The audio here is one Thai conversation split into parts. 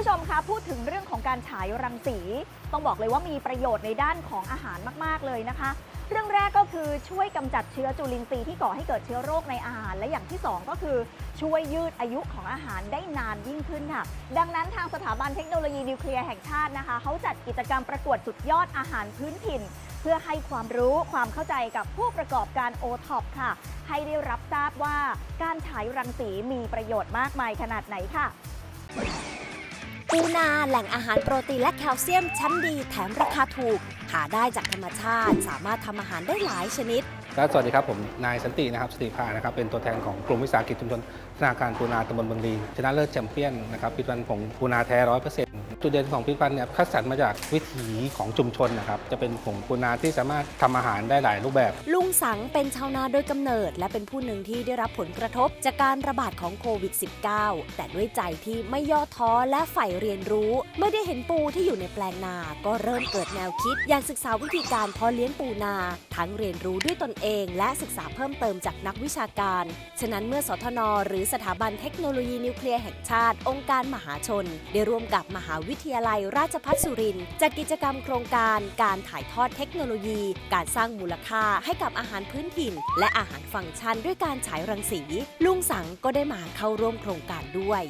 ผู้ชมคะพูดถึงเรื่องของการฉายรังสี ต้องบอกเลยว่ามีประโยชน์ในด้านของอาหารมาก ๆ เลยนะคะ เรื่องแรกก็คือช่วยกำจัดเชื้อจุลินทรีย์ที่ก่อให้เกิดเชื้อโรคในอาหาร และอย่างที่ 2 ก็คือช่วยยืดอายุของอาหารได้นานยิ่งขึ้นค่ะ ดังนั้นทางสถาบันเทคโนโลยีนิวเคลียร์แห่งชาตินะคะเขาจัดกิจกรรมประกวดสุดยอดอาหารพื้นถิ่น เพื่อให้ความรู้ความเข้าใจกับผู้ประกอบการโอท็อปค่ะ ให้ได้รับทราบว่าการฉายรังสีมีประโยชน์มากมายขนาดไหนค่ะ ปูนาแหล่งอาหารโปรตีนและแคลเซียมชั้นดีแถมราคาถูก หาได้จากธรรมชาติ สามารถทำอาหารได้หลายชนิด ครับสวัสดีครับ ผมนายสันตินะครับสติภานะครับเป็นตัวแทนของกลุ่มวิสาหกิจชุมชนธนาคารปูนาตำบลบางลีชนะเลิศแชมเปี้ยนนะครับผลิตภัณฑ์ผงปูนาแท้ร้อยเปอร์เซ็นต์ จุดเด่นของผลิตภัณฑ์เนี่ยคัดสรรมาจากวิถีของชุมชนนะครับ จะเป็นผงปูนาที่สามารถทำอาหารได้หลายรูปแบบ ลุงสังเป็นชาวนาโดยกำเนิด และเป็นผู้หนึ่งที่ได้รับผลกระทบจากการระบาดของโควิด -19 แต่ด้วยใจที่ไม่ย่อท้อและใฝ่เรียนรู้ เมื่อได้เห็นปูที่อยู่ในแปลงนา ก็เริ่มเกิดแนวคิด อยากศึกษาวิธีการเพาะเลี้ยงปูนา ทั้งเรียนรู้ด้วยตนเอง และศึกษาเพิ่มเติมจากนักวิชาการ ฉะนั้นเมื่อสทน หรือสถาบันเทคโนโลยีนิวเคลียร์แห่งชาติ องค์การมหาชน ได้ร่วมกับมหาวิวิทยาลัยราชพัฒสุรินทร์จัดกิจกรรมโครงการ การถ่ายทอดเทคโนโลยี การสร้างมูลค่าให้กับอาหารพื้นถิ่น และอาหารฟังก์ชันด้วยการฉายรังสี ลุงสังก็ได้มาเข้าร่วมโครงการด้วย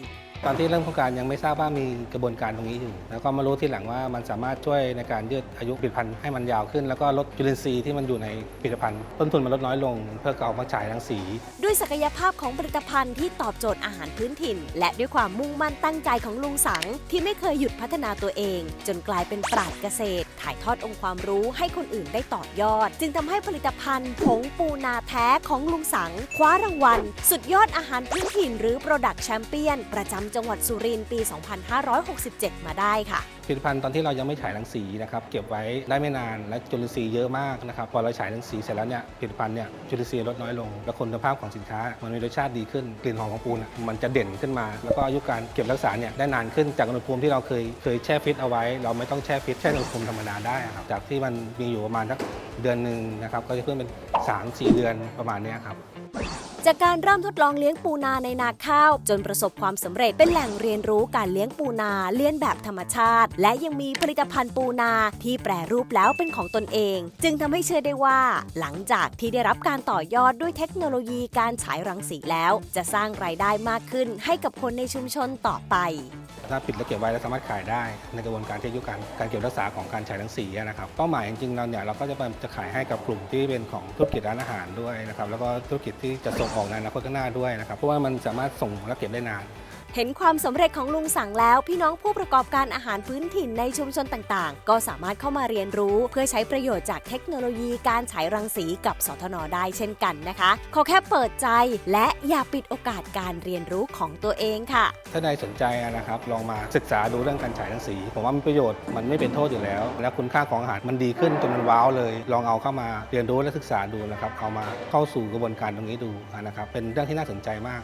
ตอนที่เริ่มโครงการยังไม่ทราบว่ามีกระบวนการตรงนี้อยู่ แล้วก็มารู้ทีหลังว่ามันสามารถช่วยในการยืดอายุผลิตภัณฑ์ให้มันยาวขึ้น แล้วก็ลดจุลินทรีย์ที่มันอยู่ในผลิตภัณฑ์ ต้นทุนมันลดน้อยลง เพื่อเอามาฉายรังสี ด้วยศักยภาพของผลิตภัณฑ์ที่ตอบโจทย์อาหารพื้นถิ่น และด้วยความมุ่งมั่นตั้งใจของลุงสัง ที่ไม่เคยหยุดพัฒนาตัวเอง จนกลายเป็นปราดเกษตร ถ่ายทอดองค์ความรู้ให้คนอื่นได้ต่อยอด จึงทำให้ผลิตภัณฑ์ผงปูนาแท้ของลุงสัง คว้ารางวัล สุดยอดอาหารพื้นถิ่น หรือ Product Champion ประจำจังหวัดสุรินทร์ปี 2567 มาได้ค่ะ ผลิตภัณฑ์ตอนที่เรายังไม่ฉายรังสีนะครับเก็บไว้ได้ไม่นานและจุลินทรีย์เยอะมากนะครับพอเราฉายรังสีเสร็จแล้วเนี่ยผลิตภัณฑ์เนี่ยจุลินทรีย์ลดน้อยลง และคุณภาพของสินค้า มันมีรสชาติดีขึ้นกลิ่นหอมของปูนอะมันจะเด่นขึ้นมา แล้วก็อายุการเก็บรักษาเนี่ยได้นานขึ้นจากอุณหภูมิที่เราเคยเคยแช่ฟิตเอาไว้ เราไม่ต้องแช่ฟิตแช่อุณหภูมิธรรมดาได้ครับจากที่มันมีอยู่ประมาณสักเดือนหนึ่งนะครับก็จะขึ้นเป็น 3-4 เดือนประมาณเนี้ยครับ จากการเริ่มทดลองเลี้ยงปูนาในนาข้าว จนประสบความสำเร็จเป็นแหล่งเรียนรู้การเลี้ยงปูนาเลี้ยนแบบธรรมชาติ และยังมีผลิตภัณฑ์ปูนาที่แปรรูปแล้วเป็นของตนเอง จึงทำให้เชื่อได้ว่า หลังจากที่ได้รับการต่อยอดด้วยเทคโนโลยีการฉายรังสีแล้ว จะสร้างรายได้มากขึ้นให้กับคนในชุมชนต่อไป ถ้าปิดแล้วเก็บไว้แล้วสามารถขายได้ในกระบวนการที่อายุการการเก็บรักษาของการฉายรังสีนะครับเป้าหมายจริงๆเราเนี่ยเราก็จะจะขายให้กับกลุ่มที่เป็นของธุรกิจร้านอาหารด้วยนะครับแล้วก็ธุรกิจที่จะส่งออกในอนาคตข้างหน้าด้วยนะครับเพราะว่ามันสามารถส่งและเก็บได้นาน เห็นความสำเร็จของลุงสั่งแล้ว พี่น้องผู้ประกอบการอาหารพื้นถิ่นในชุมชนต่างๆ ก็สามารถเข้ามาเรียนรู้ เพื่อใช้ประโยชน์จากเทคโนโลยีการฉายรังสีกับสทนได้เช่นกันนะคะขอแค่เปิดใจและอย่าปิดโอกาสการเรียนรู้ของตัวเองค่ะ ถ้าใดสนใจนะครับลองมาศึกษาดูเรื่องการฉายรังสี ผมว่ามันประโยชน์มันไม่เป็นโทษอยู่แล้ว และคุณค่าของอาหารมันดีขึ้นจนมันว้าวเลย ลองเอาเข้ามาเรียนรู้และศึกษาดูนะครับเอามาเข้าสู่กระบวนการตรงนี้ดูนะครับเป็นเรื่องที่น่าสนใจมาก